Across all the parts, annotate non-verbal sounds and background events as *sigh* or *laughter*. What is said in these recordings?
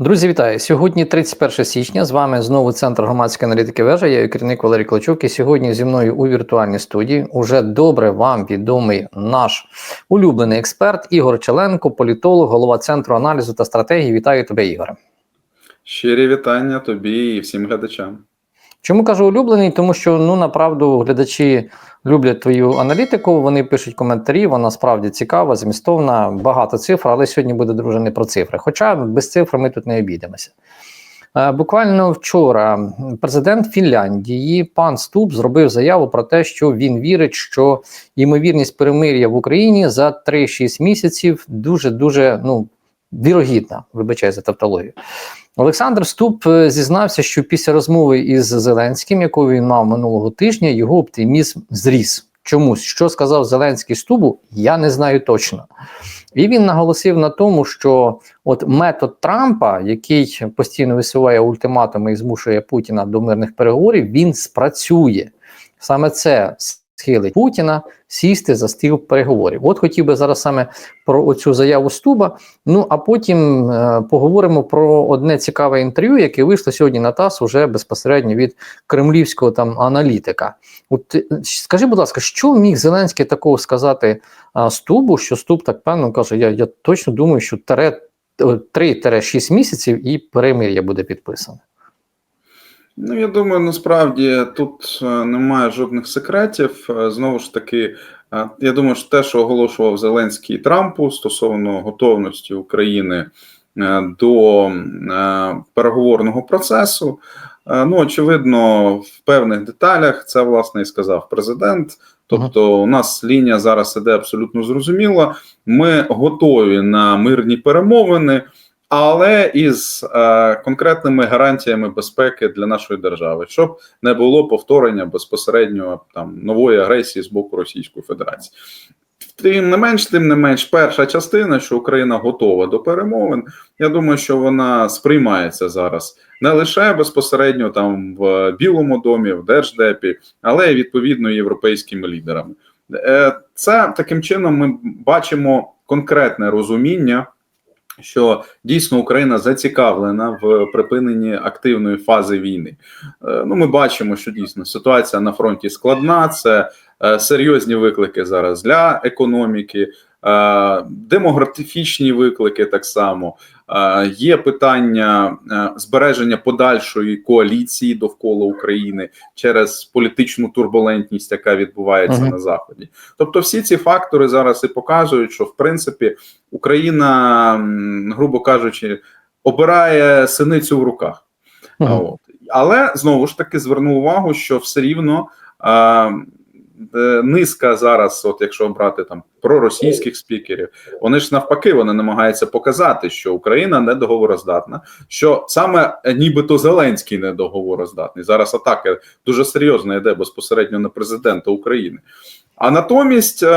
Друзі, вітаю! Сьогодні 31 січня. З вами знову центр громадської аналітики вежа. Я керівник Валерій Клочук. І сьогодні зі мною у віртуальній студії уже добре вам відомий наш улюблений експерт Ігор Челенко, політолог, голова центру аналізу та стратегії. Вітаю тебе, Ігоре. Щирі вітання тобі і всім глядачам. Чому кажу улюблений? Тому що ну направду глядачі люблять твою аналітику. Вони пишуть коментарі. Вона справді цікава, змістовна, багато цифр, але сьогодні буде друже не про цифри. Хоча без цифр ми тут не обійдемося. Е, Буквально вчора президент Фінляндії пан Ступ зробив заяву про те, що він вірить, що ймовірність перемир'я в Україні за 3-6 місяців дуже дуже ну вірогідна. Вибачаю за тавтологію. Олександр Ступ е, зізнався, що після розмови із Зеленським, яку він мав минулого тижня, його оптимізм зріс. Чомусь, що сказав Зеленський Стубу, я не знаю точно. І він наголосив на тому, що от метод Трампа, який постійно висуває ультиматуми і змушує Путіна до мирних переговорів, він спрацює. Саме це схилить Путіна сісти за стіл переговорів. От хотів би зараз саме про оцю заяву Стуба. Ну а потім е, поговоримо про одне цікаве інтерв'ю, яке вийшло сьогодні на ТАСС уже безпосередньо від кремлівського там аналітика. От е, скажи, будь ласка, що міг Зеленський такого сказати а, Стубу, що Стуб так певно каже: Я я точно думаю, що тере 3-6 місяців і перемир'я буде підписане. Ну, я думаю, насправді тут е, немає жодних секретів. Е, Знову ж таки, е, я думаю, що те, що оголошував Зеленський Трампу стосовно готовності України до переговорного процесу, ну очевидно, в певних деталях це власне і сказав президент. Тобто, у нас лінія зараз іде абсолютно зрозуміла. Ми готові на мирні перемовини. Але із е, конкретними гарантіями безпеки для нашої держави, щоб не було повторення безпосередньо там нової агресії з боку Російської Федерації. Тим не менш, тим не менш, перша частина, що Україна готова до перемовин. Я думаю, що вона сприймається зараз не лише безпосередньо там в Білому домі, в Держдепі, але й відповідно європейськими лідерами. Е, Це таким чином ми бачимо конкретне розуміння що дійсно Україна зацікавлена в припиненні активної фази війни. Е, ну, ми бачимо, що дійсно ситуація на фронті складна. Це е, серйозні виклики зараз для економіки. Е, демографічні виклики так само є питання збереження подальшої коаліції довкола України через політичну турбулентність, яка відбувається -huh. на заході. Тобто, всі ці фактори зараз і показують, що в принципі Україна, грубо кажучи, обирає синицю в руках. -huh. От. Але знову ж таки зверну увагу, що все рівно. Низка зараз, от якщо брати там проросійських спікерів, вони ж навпаки вони намагаються показати, що Україна не договороздатна, що саме нібито Зеленський не договороздатний. Зараз атака дуже серйозно йде безпосередньо на президента України. А натомість е,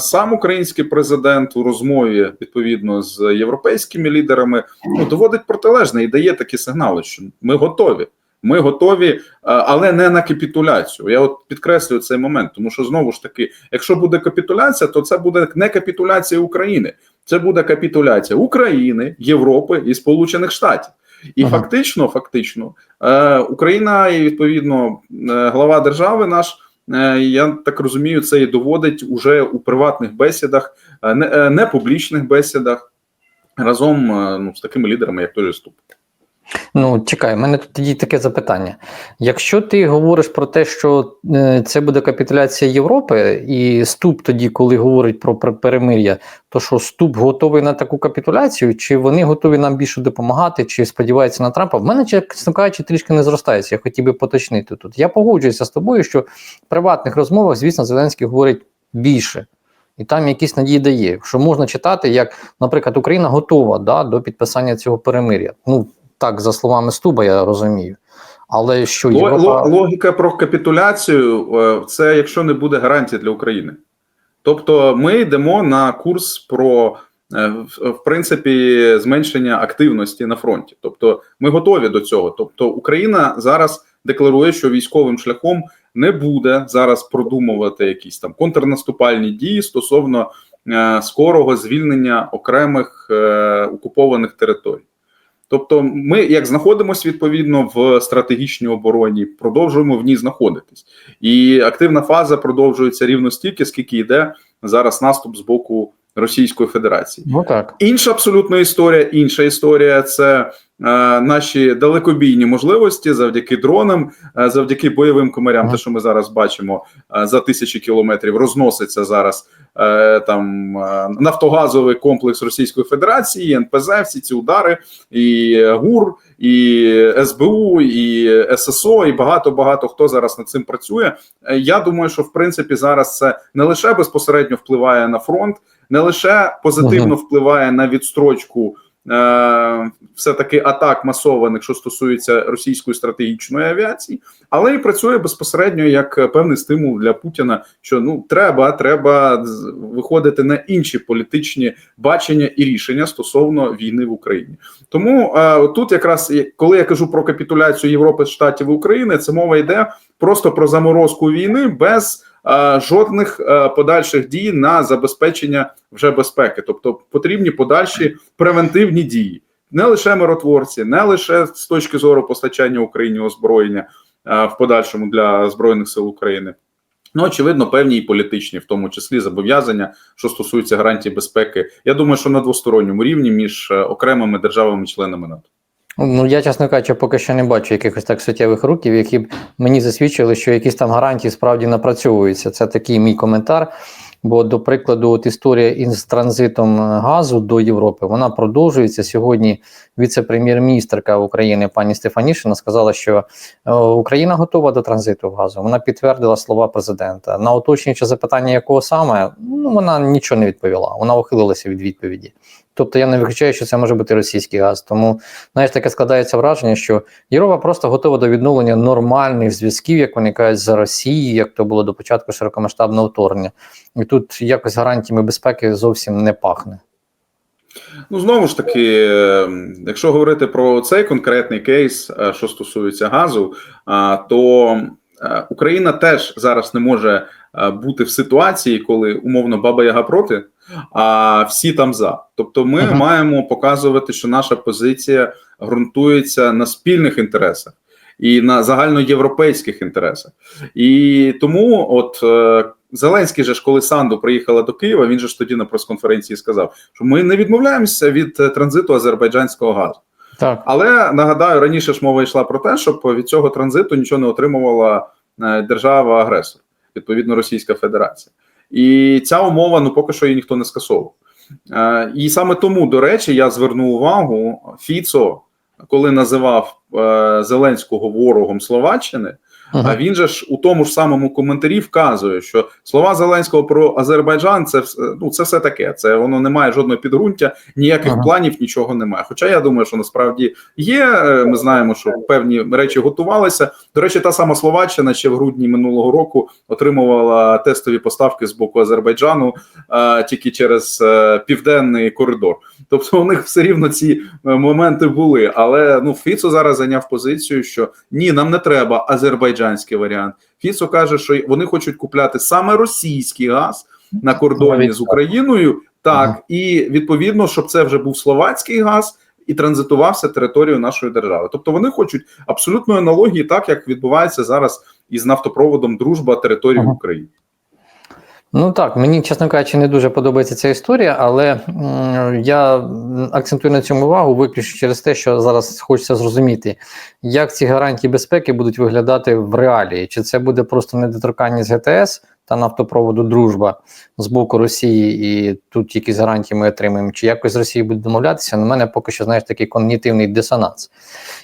сам український президент у розмові відповідно з європейськими лідерами ну, доводить протилежне і дає такі сигнали, що ми готові. Ми готові, е, але не на капітуляцію. Я от підкреслюю цей момент, тому що знову ж таки, якщо буде капітуляція, то це буде не капітуляція України, це буде капітуляція України, Європи і Сполучених Штатів. І ага. фактично, фактично, е, Україна і відповідно глава держави наш. Я так розумію, це і доводить уже у приватних бесідах, не, не публічних бесідах разом ну, з такими лідерами, як той же Ступ. Ну, чекай, у мене тут тоді таке запитання. Якщо ти говориш про те, що е, це буде капітуляція Європи, і ступ тоді, коли говорить про перемир'я, то що ступ готовий на таку капітуляцію, чи вони готові нам більше допомагати, чи сподіваються на Трампа? В мене, чесно кажучи, трішки не зростається. Я хотів би поточнити тут. Я погоджуюся з тобою, що в приватних розмовах, звісно, Зеленський говорить більше. І там якісь надії дає, що можна читати, як, наприклад, Україна готова да, до підписання цього перемир'я. Ну, так, за словами Стуба, я розумію. Але що Європа... логіка про капітуляцію е, це якщо не буде гарантії для України. Тобто ми йдемо на курс про е, в принципі зменшення активності на фронті. Тобто, ми готові до цього. Тобто, Україна зараз декларує, що військовим шляхом не буде зараз продумувати якісь там контрнаступальні дії стосовно е, скорого звільнення окремих окупованих територій. Тобто, ми, як знаходимося відповідно в стратегічній обороні, продовжуємо в ній знаходитись, і активна фаза продовжується рівно стільки, скільки йде зараз наступ з боку Російської Федерації. Ну так. Інша абсолютно історія. Інша історія це наші далекобійні можливості завдяки дронам, е, завдяки бойовим комарям. Те, що ми зараз бачимо е, за тисячі кілометрів, розноситься зараз е, там е, нафтогазовий комплекс Російської Федерації, НПЗ, всі ці удари, і ГУР, і СБУ, і ССО, і багато багато хто зараз над цим працює. Е, Я думаю, що в принципі зараз це не лише безпосередньо впливає на фронт, не лише позитивно впливає на відстрочку. Е, все таки атак масованих, що стосується російської стратегічної авіації, але і працює безпосередньо як певний стимул для Путіна, що ну треба, треба виходити на інші політичні бачення і рішення стосовно війни в Україні. Тому е, тут якраз коли я кажу про капітуляцію Європи, Штатів і України, це мова йде просто про заморозку війни без жодних е, подальших дій на забезпечення вже безпеки, тобто потрібні подальші превентивні дії, не лише миротворці, не лише з точки зору постачання Україні озброєння е, в подальшому для збройних сил України. Ну, очевидно, певні і політичні, в тому числі зобов'язання, що стосуються гарантій безпеки. Я думаю, що на двосторонньому рівні між е, окремими державами-членами НАТО. Ну я, чесно кажучи, поки що не бачу якихось так суттєвих рухів, які б мені засвідчили, що якісь там гарантії справді напрацьовуються. Це такий мій коментар. Бо, до прикладу, от історія із транзитом газу до Європи вона продовжується сьогодні. Віце-прем'єр-міністрка України пані Стефанішина сказала, що е, Україна готова до транзиту газу. Вона підтвердила слова президента. На уточнююче запитання, якого саме ну вона нічого не відповіла. Вона ухилилася від відповіді. Тобто я не виключаю, що це може бути російський газ. Тому знаєш, таке складається враження, що Європа просто готова до відновлення нормальних зв'язків, як вони кажуть, з Росією, як то було до початку широкомасштабного вторгнення. І тут якось гарантіями безпеки зовсім не пахне. Ну, знову ж таки, е, якщо говорити про цей конкретний кейс, е, що стосується газу, то е, Україна теж зараз не може бути в ситуації, коли умовно баба Яга проти, а всі там за. Тобто, ми Ага. маємо показувати, що наша позиція ґрунтується на спільних інтересах і на загальноєвропейських інтересах. І тому, от е, Зеленський же ж, коли Санду приїхала до Києва, він же ж тоді на прес-конференції сказав, що ми не відмовляємося від е, транзиту азербайджанського газу. Так, Але нагадаю, раніше ж мова йшла про те, щоб від цього транзиту нічого не отримувала е, держава-агресор, відповідно Російська Федерація. І ця умова ну поки що її ніхто не скасовував. Е, І саме тому, до речі, я звернув увагу Фіцо, коли називав е, Зеленського ворогом Словаччини. А він же ж у тому ж самому коментарі вказує, що слова Зеленського про Азербайджан це ну це все таке. Це воно не має жодного підґрунтя, ніяких Ага. планів, нічого немає. Хоча я думаю, що насправді є. е, Ми знаємо, що певні речі готувалися. До речі, та сама Словаччина ще в грудні минулого року отримувала тестові поставки з боку Азербайджану е, тільки через е, південний коридор. Тобто у них все рівно ці е, моменти були. Але ну Фіцо зараз зайняв позицію, що ні, нам не треба азербайджанський варіант. Фіцо каже, що вони хочуть купляти саме російський газ на кордоні з. Україною. Так, Ага. і відповідно, щоб це вже був словацький газ. І транзитувався територією нашої держави, тобто вони хочуть абсолютної аналогії, так як відбувається зараз із нафтопроводом Дружба території Ага. України. Ну так, мені, чесно кажучи, не дуже подобається ця історія, але я акцентую на цьому увагу виключно через те, що зараз хочеться зрозуміти, як ці гарантії безпеки будуть виглядати в реалії. Чи це буде просто недоторканність ГТС та нафтопроводу Дружба з боку Росії, і тут якісь гарантії ми отримаємо, чи якось з Росії буде домовлятися? На мене поки що знаєш такий когнітивний дисонанс.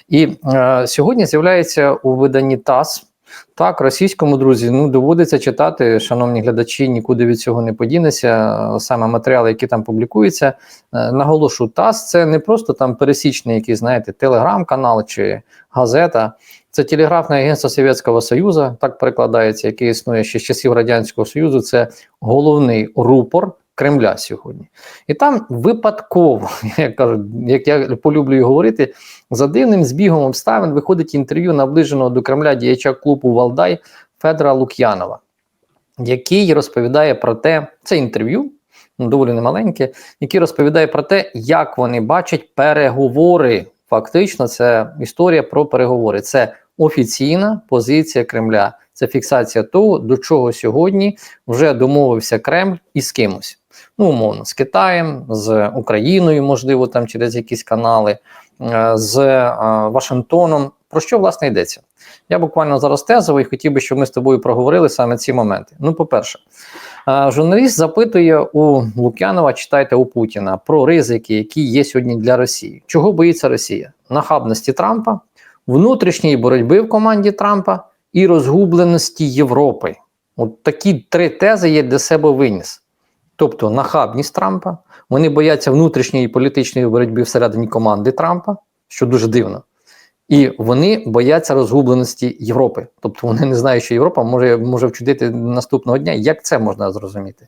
І е, сьогодні з'являється у виданні ТАСС. Так, російському друзі, ну доводиться читати, шановні глядачі, нікуди від цього не подінеться. Саме матеріали, які там публікуються. Е, Наголошу, ТАСС це не просто там пересічний, який, знаєте, телеграм-канал чи газета. Це телеграфне агентство Совєтського Союзу, так перекладається, яке існує ще з часів Радянського Союзу. Це головний рупор Кремля сьогодні. І там випадково, *laughs* як кажуть, як я полюблюю говорити, за дивним збігом обставин виходить інтерв'ю наближеного до Кремля діяча клубу Валдай Федора Лук'янова, який розповідає про те, це інтерв'ю, ну, доволі немаленьке, який розповідає про те, як вони бачать переговори фактично це історія про переговори. Це офіційна позиція Кремля. Це фіксація того, до чого сьогодні вже домовився Кремль із кимось. Ну, умовно, з Китаєм, з Україною, можливо, там через якісь канали, е, з е, Вашингтоном. Про що власне йдеться? Я буквально зараз тезово і хотів би, щоб ми з тобою проговорили саме ці моменти. Ну, по-перше, е, журналіст запитує у Лук'янова, читайте у Путіна про ризики, які є сьогодні для Росії. Чого боїться Росія? Нахабності Трампа, внутрішньої боротьби в команді Трампа і розгубленості Європи. От такі три тези є для себе виніс. Тобто нахабність Трампа, вони бояться внутрішньої політичної боротьби всередині команди Трампа, що дуже дивно. І вони бояться розгубленості Європи. Тобто вони не знають, що Європа може, може вчудити наступного дня. Як це можна зрозуміти?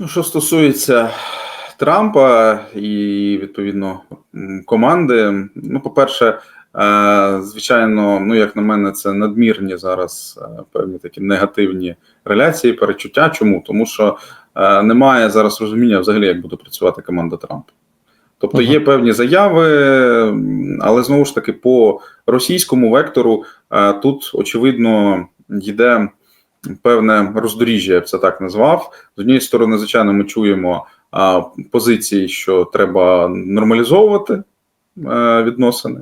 Ну, Що стосується Трампа і відповідно команди, ну, по-перше, звичайно, ну як на мене, це надмірні зараз е, певні такі негативні реляції, перечуття. Чому? Тому що е, немає зараз розуміння взагалі, як буде працювати команда Трампа. Тобто є певні заяви, але знову ж таки по російському вектору е, тут очевидно йде певне роздоріжжя, я б це так назвав. З однієї сторони, звичайно, ми чуємо позиції, що треба нормалізовувати е, відносини.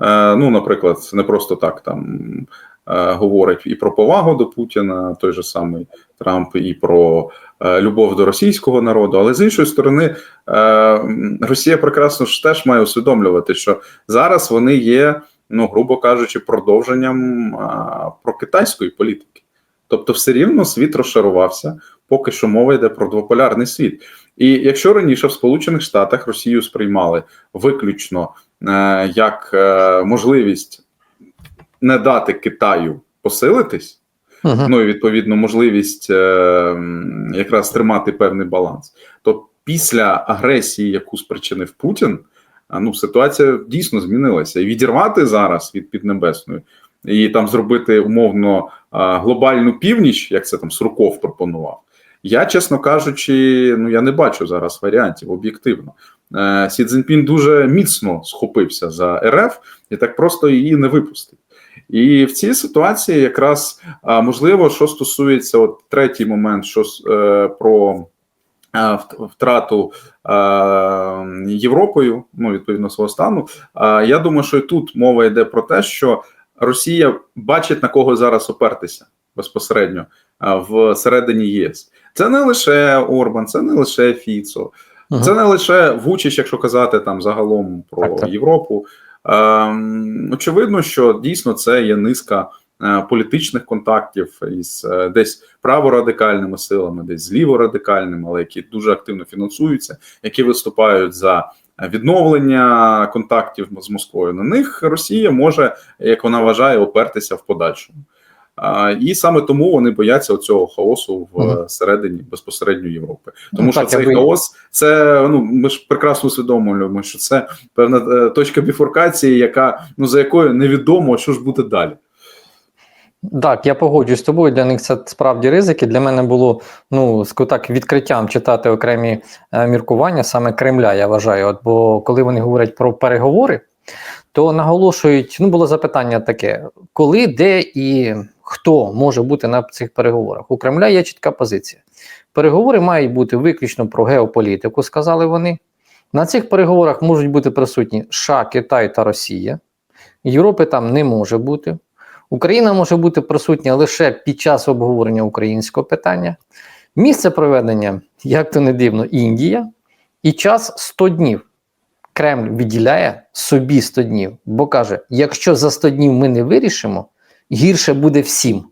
Е, ну, наприклад, не просто так там е, говорять і про повагу до Путіна, той же самий Трамп, і про е, любов до російського народу. Але з іншої сторони, Росія прекрасно ж теж має усвідомлювати, що зараз вони є, ну грубо кажучи, продовженням прокитайської політики. Тобто, все рівно світ розшарувався, поки що мова йде про двополярний світ. І якщо раніше в Сполучених Штатах Росію сприймали виключно як е, можливість не дати Китаю посилитись, Угу. ну і відповідно можливість е, якраз тримати певний баланс, то після агресії, яку спричинив Путін, ну ситуація дійсно змінилася. І відірвати зараз від Піднебесної і там зробити умовно глобальну північ, як це там Сурков пропонував. Я, чесно кажучи, ну я не бачу зараз варіантів об'єктивно. Е, Сі Цзіньпін дуже міцно схопився за РФ і так просто її не випустить. І в цій ситуації якраз можливо, що стосується от третій момент, що е, про е, втрату е, Європою, ну відповідно свого стану. А я думаю, що і тут мова йде про те, що Росія бачить на кого зараз опертися безпосередньо в середині ЄС. Це не лише Орбан, це не лише Фіцо, це не лише Вучич, якщо казати там загалом про Так, так. Європу. Ем, очевидно, що дійсно це є низка е, політичних контактів із е, десь праворадикальними силами, десь з ліворадикальними, але які дуже активно фінансуються, які виступають за відновлення контактів з Москвою. На них Росія може, як вона вважає, опертися в подальшому. І саме тому вони бояться цього хаосу в середині безпосередньо Європи. Тому Ну, що так, цей хаос, це ну ми ж прекрасно усвідомлюємо, що це певна е, точка біфуркації, яка ну за якою невідомо, що ж буде далі. Так, я погоджуюсь з тобою. Для них це справді ризики. Для мене було ну так відкриттям читати окремі е, міркування саме Кремля. Я вважаю. От бо коли вони говорять про переговори, то наголошують. Ну було запитання таке: коли, де і хто може бути на цих переговорах? У Кремля є чітка позиція. Переговори мають бути виключно про геополітику, сказали вони. На цих переговорах можуть бути присутні США, Китай та Росія. Європи там не може бути. Україна може бути присутня лише під час обговорення українського питання. Місце проведення, як то не дивно, Індія, і час 100 днів. Кремль відділяє собі 100 днів, бо каже: якщо за 100 днів ми не вирішимо, гірше буде всім.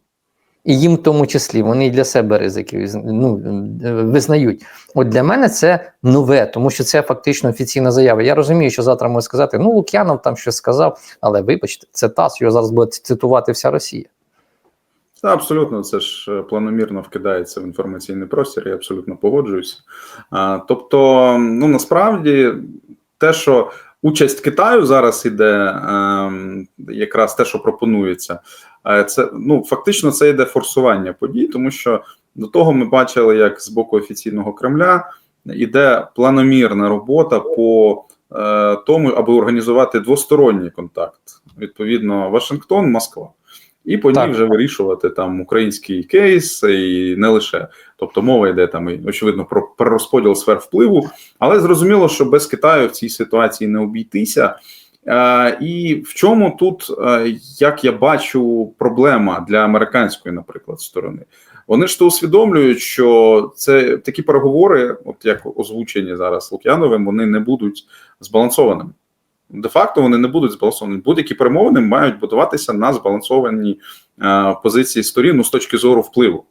І їм в тому числі вони і для себе ризики ну, е, визнають. От для мене це нове, тому що це фактично офіційна заява. Я розумію, що завтра можуть сказати, ну Лук'янов там щось сказав, але вибачте, це ТАСС, його зараз буде цитувати вся Росія. Абсолютно, це ж е, планомірно вкидається в інформаційний простір, я абсолютно погоджуюся. А, тобто, ну насправді, те, що участь Китаю зараз іде, ем, якраз те, що пропонується, е, це ну фактично це йде форсування подій, тому що до того ми бачили, як з боку офіційного Кремля іде планомірна робота по е, тому, аби організувати двосторонній контакт. Відповідно, Вашингтон, Москва. І по ній вже вирішувати там український кейс, і не лише. Тобто мова йде там, і, очевидно, про перерозподіл сфер впливу, але зрозуміло, що без Китаю в цій ситуації не обійтися. Е, і в чому тут, е, як я бачу, проблема для американської, наприклад, сторони? Вони ж то усвідомлюють, що це такі переговори, от як озвучені зараз Лук'яновим, вони не будуть збалансованими. Де-факто вони не будуть збалансовані. Будь-які перемовини мають будуватися на збалансованій е, позиції сторін ну, з точки зору впливу.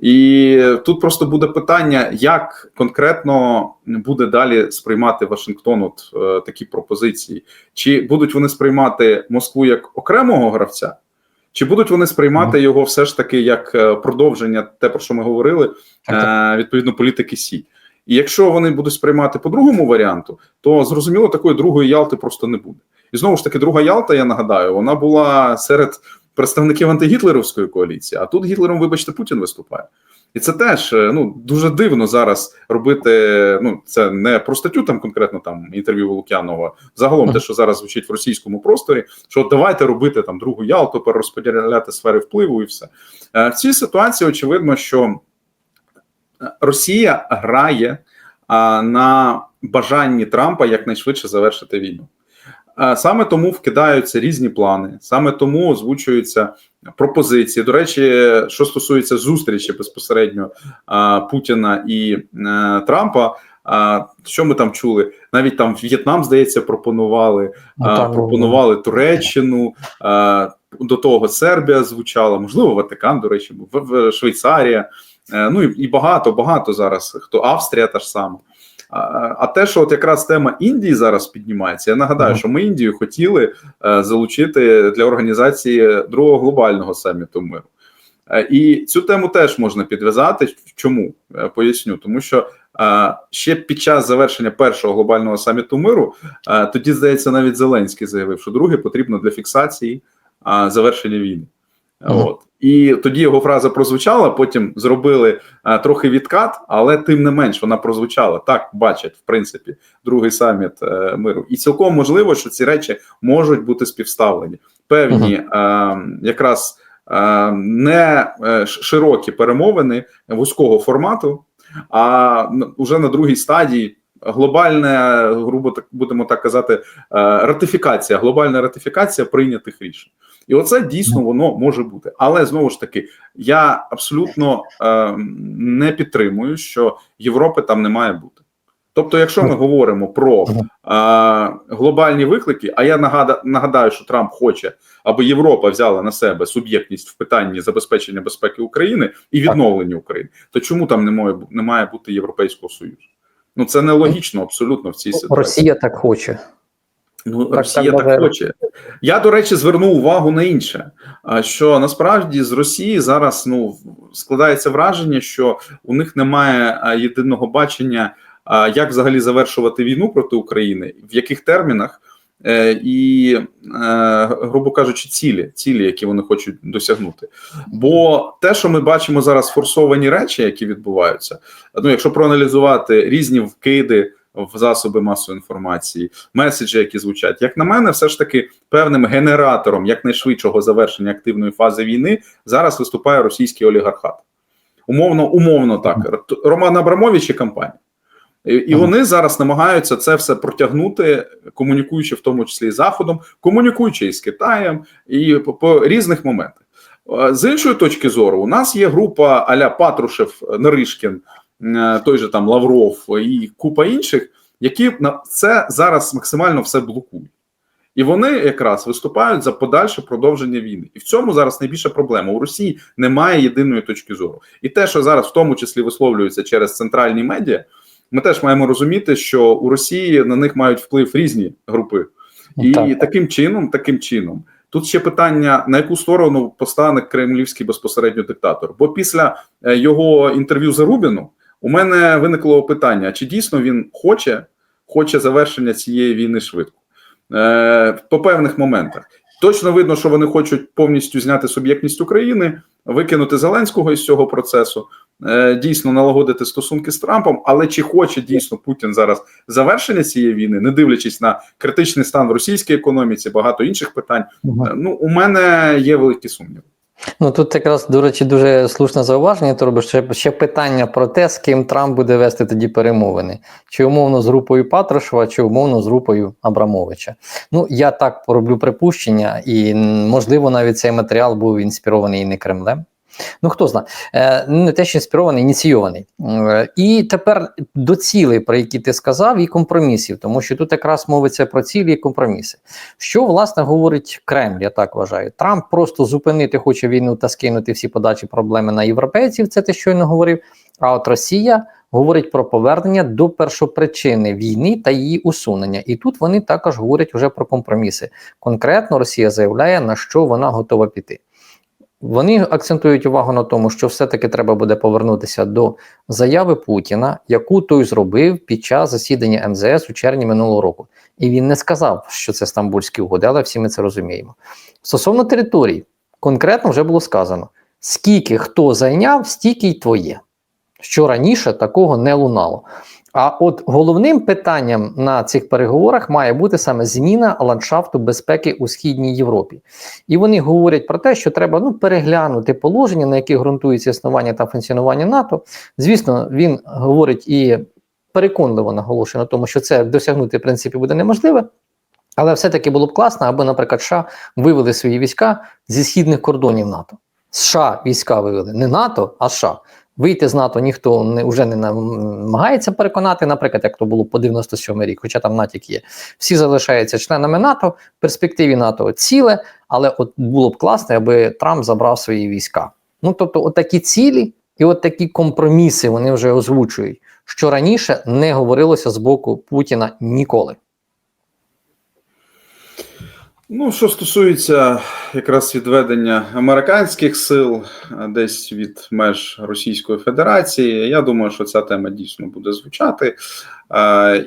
І тут просто буде питання, як конкретно буде далі сприймати Вашингтон от, е, такі пропозиції, чи будуть вони сприймати Москву як окремого гравця, чи будуть вони сприймати його все ж таки як е, продовження, те про що ми говорили, е, відповідно політики Сі. І якщо вони будуть сприймати по другому варіанту, то зрозуміло, такої другої Ялти просто не буде. І знову ж таки, друга Ялта, я нагадаю, вона була серед представників антигітлерівської коаліції. А тут Гітлером, вибачте, Путін виступає. І це теж е, ну дуже дивно зараз робити. Ну це не про статтю там конкретно там інтерв'ю Лук'янова. Загалом, те, що зараз звучить в російському просторі, що давайте робити там другу Ялту, перерозподіляти сфери впливу, і все Е, в цій ситуації. Очевидно, що Росія грає а, на бажанні Трампа якнайшвидше завершити війну. Саме тому вкидаються різні плани, саме тому озвучуються пропозиції. До речі, що стосується зустрічі безпосередньо а, Путіна і е, Трампа. А що ми там чули? Навіть там В'єтнам, здається, пропонували, Ну, а, пропонували Туреччину. А, до того Сербія звучала, можливо, Ватикан, до речі, Швейцарія. Е, ну і, багато, багато зараз. Хто Австрія та ж сама. А, те, що от якраз тема Індії зараз піднімається, я нагадаю, що ми Індію хотіли е, залучити для організації другого глобального саміту миру. Е, І цю тему теж можна підв'язати. Чому поясню? Тому що ще під час завершення першого глобального саміту миру, тоді здається, навіть Зеленський заявив, що другий потрібно для фіксації завершення війни. Мгм. От і тоді його фраза прозвучала. Потім зробили е, трохи відкат, але тим не менш вона прозвучала. Так бачать, в принципі, другий саміт е, миру, і цілком можливо, що ці речі можуть бути співставлені. Певні е, якраз е, не е, широкі перемовини вузького формату, а уже на другій стадії. Глобальна, грубо так будемо так казати, е, ратифікація, глобальна ратифікація прийнятих рішень, і оце дійсно воно може бути. Але знову ж таки, я абсолютно е, не підтримую, що Європи там не має бути. Тобто, якщо ми говоримо про е, глобальні виклики, а я нагада, нагадаю, що Трамп хоче, аби Європа взяла на себе суб'єктність в питанні забезпечення безпеки України і відновлення України, то чому там не має, не має бути Європейського Союзу? Ну це нелогічно абсолютно в цій ситуації. Росія так хоче. Ну, Так, Росія так, так, хоче. Я, до речі, звернув увагу на інше. Що насправді з Росії зараз ну складається враження, що у них немає єдиного бачення, як взагалі завершувати війну проти України, в яких термінах, і, е, грубо кажучи, цілі, цілі, які вони хочуть досягнути. Бо те, що ми бачимо зараз, форсовані речі, які відбуваються, ну якщо проаналізувати різні вкиди в засоби масової інформації, меседжі, які звучать, як на мене, все ж таки певним генератором якнайшвидшого завершення активної фази війни зараз виступає російський олігархат. Умовно, умовно так. Роман Абрамович і компанія. І, і Ага. вони зараз намагаються це все протягнути, комунікуючи в тому числі і Заходом, комунікуючи і з Китаєм, і по, по різних моментах. З іншої точки зору, у нас є група Аля Патрушев, Наришкін, е, той же там Лавров і купа інших, які на це зараз максимально все блокують. І вони якраз виступають за подальше продовження війни. І в цьому зараз найбільша проблема. У Росії немає єдиної точки зору. І те, що зараз в тому числі висловлюється через центральні медіа, ми теж маємо розуміти, що у Росії на них мають вплив різні групи. І Так. таким чином, таким чином, тут ще питання: на яку сторону постане кремлівський безпосередньо диктатор? Бо після е, його інтерв'ю Зарубіну у мене виникло питання: чи дійсно він хоче, хоче завершення цієї війни швидко? Е, по певних моментах. Точно видно, що вони хочуть повністю зняти суб'єктність України, викинути Зеленського із цього процесу. Е, дійсно налагодити стосунки з Трампом, але чи хоче дійсно Путін зараз завершення цієї війни, не дивлячись на критичний стан в російській економіці, багато інших питань. Е, Ну у мене є великі сумніви. Ну тут якраз, до речі, дуже слушне зауваження. Ти робиш ще, ще питання про те, з ким Трамп буде вести тоді перемовини, чи умовно з групою Патрушева, чи умовно з групою Абрамовича. Ну я так пороблю припущення, і можливо навіть цей матеріал був інспірований і не Кремлем. Ну хто знає, е, не те, що інспірований, ініційований. Е, І тепер до цілей, про які ти сказав, і компромісів, тому що тут якраз мовиться про цілі і компроміси. Що власне говорить Кремль, я так вважаю. Трамп просто зупинити хоче війну та скинути всі подачі проблеми на європейців. Це ти щойно говорив. А от Росія говорить про повернення до першопричини війни та її усунення. І тут вони також говорять вже про компроміси. Конкретно Росія заявляє, на що вона готова піти. Вони акцентують увагу на тому, що все-таки треба буде повернутися до заяви Путіна, яку той зробив під час засідання МЗС у червні минулого року. І він не сказав, що це стамбульські угоди, але всі ми це розуміємо. Стосовно територій, конкретно вже було сказано: скільки хто зайняв, стільки й твоє. Що раніше такого не лунало. А от головним питанням на цих переговорах має бути саме зміна ландшафту безпеки у східній Європі. І вони говорять про те, що треба ну, переглянути положення, на яких ґрунтується існування та функціонування НАТО. Звісно, він говорить і переконливо наголошує на тому, що це досягнути в принципі буде неможливе. Але все-таки було б класно, аби, наприклад, США вивели свої війська зі східних кордонів НАТО. США війська вивели не НАТО, а США. Вийти з НАТО ніхто не вже не намагається переконати, наприклад, як то було по 97 рік, хоча там натяк є. Всі залишаються членами НАТО, в перспективі НАТО ціле, але от було б класно, аби Трамп забрав свої війська. Ну тобто, от такі цілі і от такі компроміси вони вже озвучують, що раніше не говорилося з боку Путіна ніколи. Ну, що стосується якраз відведення американських сил десь від меж Російської Федерації, я думаю, що ця тема дійсно буде звучати.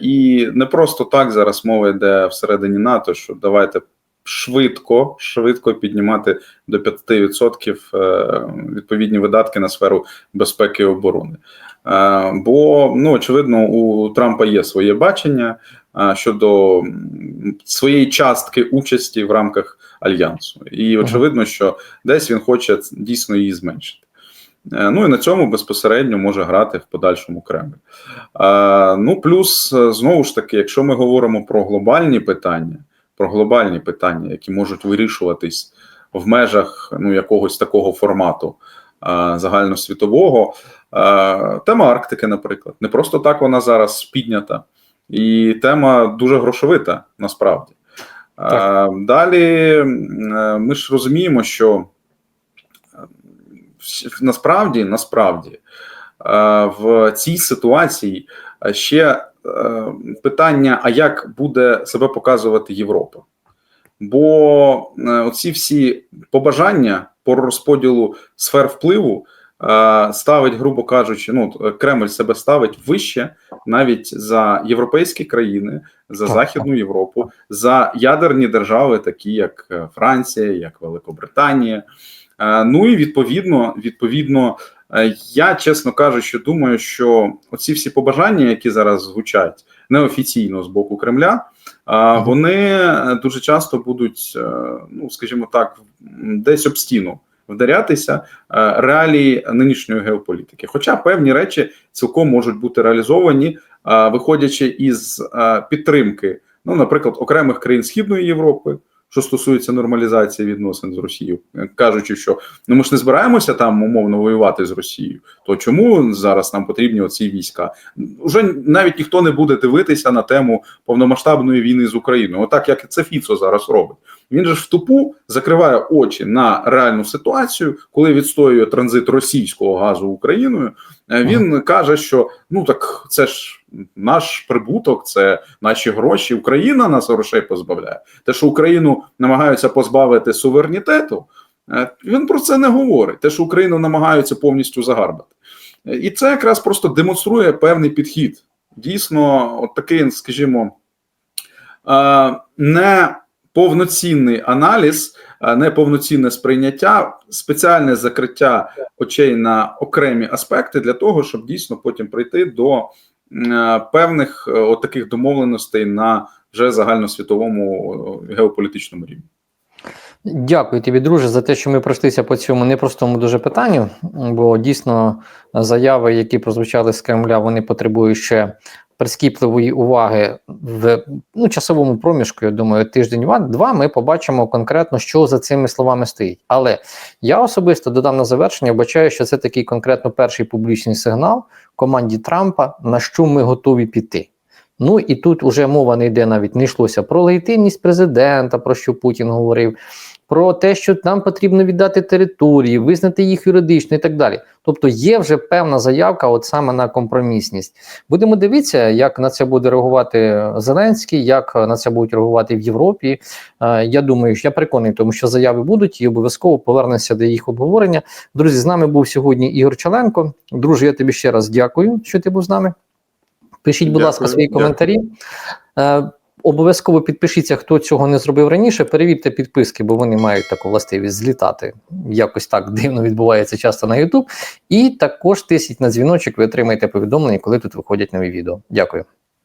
І не просто так зараз мова йде всередині НАТО, що давайте швидко, швидко піднімати до 5% е, відповідні видатки на сферу безпеки і оборони. Бо ну очевидно, у Трампа є своє бачення щодо своєї частки участі в рамках альянсу, і очевидно, що десь він хоче дійсно її зменшити. Е, Ну і на цьому безпосередньо може грати в подальшому Кремль. Е, Ну плюс е, знову ж таки, якщо ми говоримо про глобальні питання, про глобальні питання, які можуть вирішуватись в межах ну якогось такого формату загальносвітового, тема Арктики, наприклад, не просто так вона зараз піднята, і тема дуже грошовита насправді. Е, Далі е, ми ж розуміємо, що е, насправді, насправді, в цій ситуації ще питання: а як буде себе показувати Європа? Бо оці всі побажання по розподілу сфер впливу ставить, грубо кажучи, ну е, Кремль себе ставить вище навіть за європейські країни, за Західну Європу, за ядерні держави, такі як е, Франція, як Великобританія. Е, Ну і відповідно, відповідно, е, я чесно кажучи, думаю, що оці всі побажання, які зараз звучать неофіційно з боку Кремля, вони е, дуже часто будуть, е, ну скажімо так, десь об стіну вдарятися е, реалії нинішньої геополітики. Хоча певні речі цілком можуть бути реалізовані, е, виходячи із е, підтримки, ну, наприклад, окремих країн Східної Європи. Що стосується нормалізації відносин з Росією, Е, кажучи, що ну ми ж не збираємося там умовно воювати з Росією, то чому зараз нам потрібні оці війська? Уже навіть ніхто не буде дивитися на тему повномасштабної війни з Україною, отак як це Фіцо зараз робить. Він же ж в тупу закриває очі на реальну ситуацію, коли відстоює транзит російського газу Україною. Е, Він каже, що ну так це ж наш прибуток, це наші гроші. Україна нас грошей позбавляє. Те, що Україну намагаються позбавити суверенітету, е, він про це не говорить. Те, що Україну намагаються повністю загарбати. Е, І це якраз просто демонструє певний підхід. Дійсно, от такий, скажімо, е, не повноцінний аналіз, а не повноцінне сприйняття, спеціальне закриття очей на окремі аспекти для того, щоб дійсно потім прийти до е, певних е, от таких домовленостей на вже загальносвітовому е, геополітичному рівні. Дякую тобі, друже, за те, що ми пройшлися по цьому непростому дуже питанню. Бо дійсно заяви, які прозвучали з Кремля, вони потребують ще прискіпливої уваги в ну, часовому проміжку. Я думаю, тиждень-два ми побачимо конкретно, що за цими словами стоїть. Але я особисто додам на завершення, вбачаю, що це такий конкретно перший публічний сигнал команді Трампа, на що ми готові піти. Ну і тут уже мова не йде навіть не йшлося про легітимність президента, про що Путін говорив, про те, що нам потрібно віддати території, визнати їх юридично і так далі. Тобто є вже певна заявка, от саме на компромісність. Будемо дивитися, як на це буде реагувати Зеленський, як на це будуть реагувати в Європі. Е, Я думаю, що я переконаний, тому що заяви будуть і обов'язково повернемося до їх обговорення. Друзі, з нами був сьогодні Ігор Чаленко. Друже, я тобі ще раз дякую, що ти був з нами. Пишіть, будь Дякую, ласка, свої дякую. коментарі. Обов'язково підпишіться, хто цього не зробив раніше. Перевірте підписки, бо вони мають таку властивість злітати. Якось так дивно відбувається часто на YouTube. І також тисніть на дзвіночок, ви отримаєте повідомлення, коли тут виходять нові відео. Дякую.